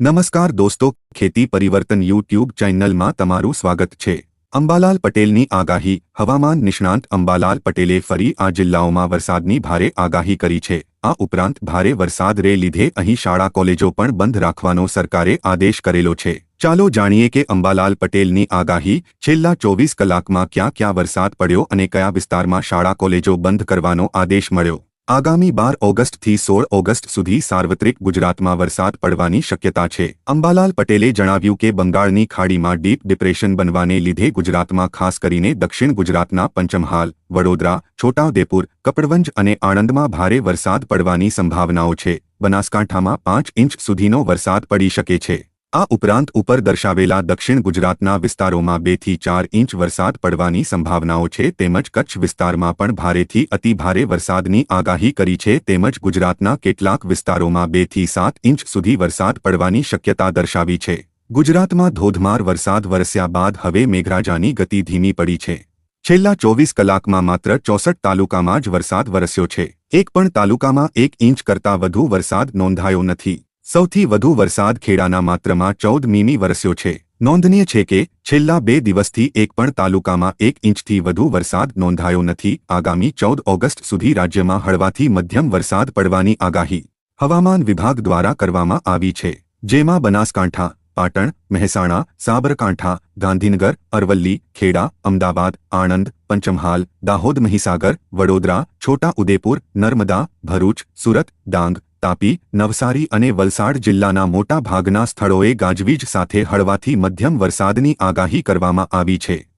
નમસ્કાર દોસ્તો, ખેતી પરિવર્તન યુટ્યુબ ચેનલમાં તમારું સ્વાગત છે. અંબાલાલ પટેલની આગાહી, હવામાન નિષ્ણાંત અંબાલાલ પટેલે ફરી આ જિલ્લાઓમાં વરસાદની ભારે આગાહી કરી છે. આ ઉપરાંત ભારે વરસાદ રે લીધે અહીં શાળા કોલેજો પણ બંધ રાખવાનો સરકારે આદેશ કરેલો છે. ચાલો જાણીએ કે અંબાલાલ પટેલની આગાહી, છેલ્લા ચોવીસ કલાકમાં ક્યાં ક્યાં વરસાદ પડ્યો અને કયા વિસ્તારમાં શાળા કોલેજો બંધ કરવાનો આદેશ મળ્યો? આગામી બાર ઓગસ્ટથી સોળ ઓગસ્ટ સુધી સાર્વત્રિક ગુજરાતમાં વરસાદ પડવાની શક્યતા છે. અંબાલાલ પટેલે જણાવ્યું કે બંગાળની ખાડીમાં ડીપ ડિપ્રેશન બનવાને લીધે ગુજરાતમાં ખાસ કરીને દક્ષિણ ગુજરાતના પંચમહાલ, વડોદરા, છોટાઉદેપુર, કપડવંજ અને આણંદમાં ભારે વરસાદ પડવાની સંભાવનાઓ છે. બનાસકાંઠામાં પાંચ ઇંચ સુધીનો વરસાદ પડી શકે છે. આ ઉપરાંત ઉપર દર્શાવેલા દક્ષિણ ગુજરાતના વિસ્તારોમાં બેથી ચાર ઇંચ વરસાદ પડવાની સંભાવનાઓ છે તેમજ કચ્છ વિસ્તારમાં પણ ભારેથી અતિભારે વરસાદની આગાહી કરી છે તેમજ ગુજરાતના કેટલાક વિસ્તારોમાં બેથી સાત ઇંચ સુધી વરસાદ પડવાની શક્યતા દર્શાવી છે. ગુજરાતમાં ધોધમાર વરસાદ વરસ્યા બાદ હવે મેઘરાજાની ગતિ ધીમી પડી છે. છેલ્લા ચોવીસ કલાકમાં માત્ર ચોસઠ તાલુકામાં જ વરસાદ વરસ્યો છે. એક પણ તાલુકામાં એક ઇંચ કરતાં વધુ વરસાદ નોંધાયો નથી. સૌથી વધુ વરસાદ ખેડાના માત્રમાં ચૌદ મીમી વરસ્યો છે. નોંધનીય છે કે, છેલ્લા બે દિવસથી એક પણ તાલુકામાં એક ઇંચથી વધુ વરસાદ નોંધાયો નથી. આગામી ચૌદ ઓગસ્ટ સુધી રાજ્યમાં હળવાથી મધ્યમ વરસાદ પડવાની આગાહી હવામાન વિભાગ દ્વારા કરવામાં આવી છે. જેમાં બનાસકાંઠા, પાટણ, મહેસાણા, સાબરકાંઠા, ગાંધીનગર, અરવલ્લી, ખેડા, અમદાવાદ, આણંદ, પંચમહાલ, દાહોદ, મહીસાગર, વડોદરા, છોટા ઉદેપુર, નર્મદા, ભરૂચ, સુરત, ડાંગ તાપી, નવસારી અને વલસાડ જિલ્લાના મોટા ભાગના સ્થળોએ ગાજવીજ સાથે હળવાથી મધ્યમ વરસાદની આગાહી કરવામાં આવી છે.